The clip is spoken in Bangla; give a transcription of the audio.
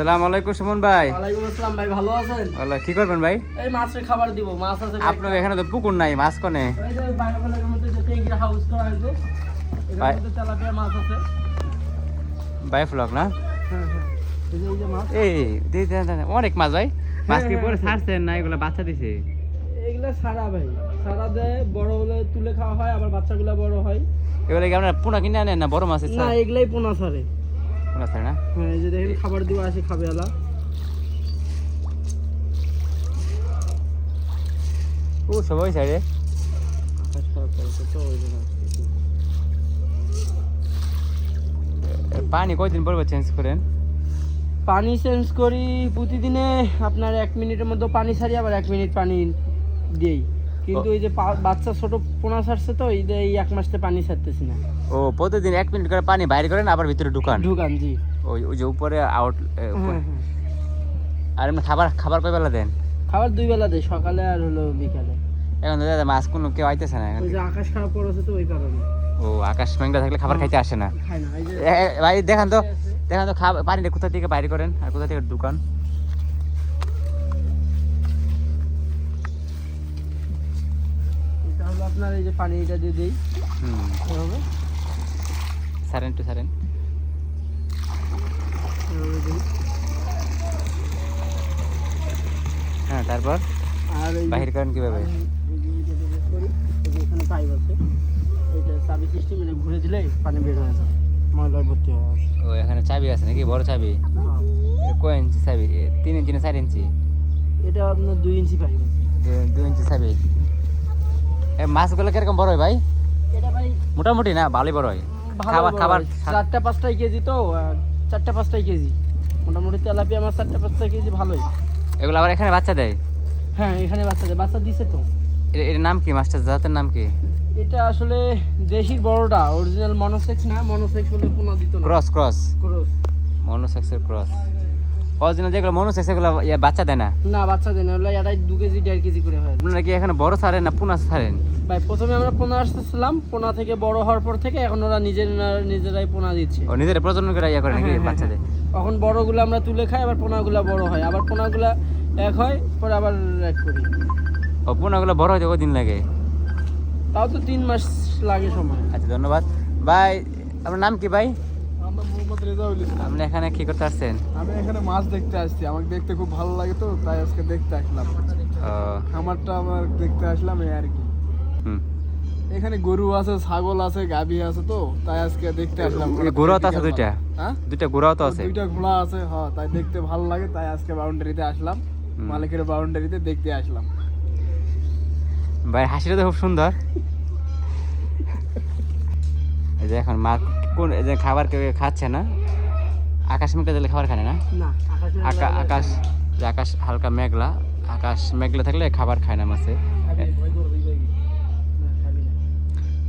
সালাম আলাইকুম সুমন ভাই। ওয়ালাইকুম আসসালাম ভাই ভালো আছেন? আল্লাহ কি করবেন ভাই? এই মাছের খাবার দিব মাছ আছে আপনার এখানে তো পুকুর নাই মাছ কনে? এই যে বাইরের মধ্যে যে হাউস করা মধ্যে তেলাপিয়া মাছ আছে। বাই ফ্লক না? এই দি- দি- দি- অনেক মাছ ভাই। মাছ কি হ্যাঁ, পরে হ্যাঁ। ছাড়ছেন না? এগুলো বাচ্চা দিছে। এগুলা সারা ভাই। সারা দেয় বড় হলে তুলে খাওয়া হয় আবার বাচ্চাগুলা বড় হয়। এগুলো কি আপনার পোনা কিনে আনেন না? বড় মাছ না এগুলাই পোনা সারে না? হ্যাঁ এই যে দেখেন খাবার দিব আসে খাবে আলা ও সবাই সাইডে আকাশ খারাপ করেছে তো ওই জন্য পানি কয়দিন পর চেঞ্জ করেন? পানি চেঞ্জ করি প্রতিদিনে আপনার এক মিনিটের মধ্যে পানি ছাড়ি আবার এক মিনিট পানি দিই। কিন্তু ও। এই যে বাচ্চা ছোট পোনা ছাড়ছে তো এই যে এই এক মাসতে পানি ছাড়তেছি না। ও প্রতিদিন এক মিনিট করে পানি বাইরে করেন আবার ভিতরে ঢুকান? ঢুকান জি। ওই ওই যে উপরে আউট হ্যাঁ, হ্যাঁ। আর এমনি খাবার খাবার কয় বেলা দেন? খাবার দুই বেলা দেয় সকালে আর হলো বিকালে। এখন দাদা মাছ কোনো কেউ আইতেছে না এখন। আকাশ খারাপ করেছে তো ওই কারণে। ও আকাশ মেঘলা থাকলে খাবার খাইতে আসে না। ভাই দেখান তো দেখান তো খাবার পানিটা কোথা থেকে বাইরে করেন আর কোথা থেকে দোকান এটা হলো আপনার এই যে পানি এটা দিয়ে দিই। হুম। এভাবে। সারেন টু সারেন। হ্যাঁ তারপর? আর বাহির করেন কীভাবে? এখানে পাইপ আছে। এইটা চাবি সিস্টেম এটা ঘুরে দিলে পানি বের হয়ে ভর্তি হয়ে ও এখানে চাবি আছে নাকি? বড় চাবি? কয় ইঞ্চি চাবি? তিন ইঞ্চি না চার ইঞ্চি? এটা আপনার দুই ইঞ্চি পাইপ দুই ইঞ্চি চাবি। মাছগুলো কীরকম বড় হয় ভাই? এটা ভাই মোটামুটি না ভালোই বড় হয়? খাবার খাবার। চারটা পাঁচটাই কেজি তো চারটা পাঁচটাই কেজি। মোটামুটি তেলাপিয়া মাছ চারটা পাঁচটা কেজি ভালোই। এগুলো আবার এখানে বাচ্চা দেয়? হ্যাঁ এখানে বাচ্চা দেয়। বাচ্চা দিছে তো। এর নাম কি? মাছটার জাতের নাম কি? এটা আসলে দেশির বড়টা অরিজিনাল মনোসেক্স না মনোসেক্স হলে কোনো দিত না। Cross cross. ক্রস। মনোসেক্সের ক্রস। অরিজিনাল যেগুলো মনোসেক্স এগুলো বাচ্চা দেয় না? না বাচ্চা দেয় না। ওগুলো এটাই দু কেজি দেড় কেজি করে হয়। আপনারা কি এখানে বড় ছাড়েন না পুনা ছাড়েন ভাই প্রথমে আমরা পোনা আসতেছিলাম। পোনা থেকে বড় হওয়ার পর থেকে এখন ওরা নিজেরা নিজেরাই পোনা দিচ্ছে। ও নিজের প্রজনন করে ইয়ে করে নাকি হ্যাঁ, হ্যাঁ, বাচ্চা দেয় এখন বড়গুলো আমরা তুলে খাই আবার পোনাগুলা বড় হয়। আবার পোনাগুলা এক হয় পরে আবার এক করি। ও পুনাগুলো বড় হইতে দিন লাগে? তাও তো তিন মাস লাগে সময়। আচ্ছা ধন্যবাদ। ভাই আপনার নাম কি ভাই? আপনি এখানে কি করতে আসছেন? আমি এখানে মাছ দেখতে আসছি। আমাকে দেখতে খুব ভালো লাগে তো তাই আজকে দেখতে আসলাম। ও। খামারটা আমার দেখতে আসলাম এই আর কি। এখানে গরু আছে ছাগল আছে গাভী আছে তো তাই আজকে দেখতে আসলাম। ঘোড়াও তো আছে দুইটা? হ্যাঁ? দুইটা ঘোড়াও তো আছে। দুইটা ঘোড়া আছে হ্যাঁ তাই দেখতে ভালো লাগে তাই আজকে বাউন্ডারিতে আসলাম। মালিকের বাউন্ডারিতে দেখতে আসলাম। ভাই হাসিটা তো খুব সুন্দর। এই যে এখন মা কোন এই যে খাবার কেউ খাচ্ছে না? আকাশ মেঘলা দিলে খাবার খায় না? না আকাশে আকা- আকাশ যে আকাশ হালকা মেঘলা। আকাশ মেঘলা থাকলে খাবার খায় না মাছে।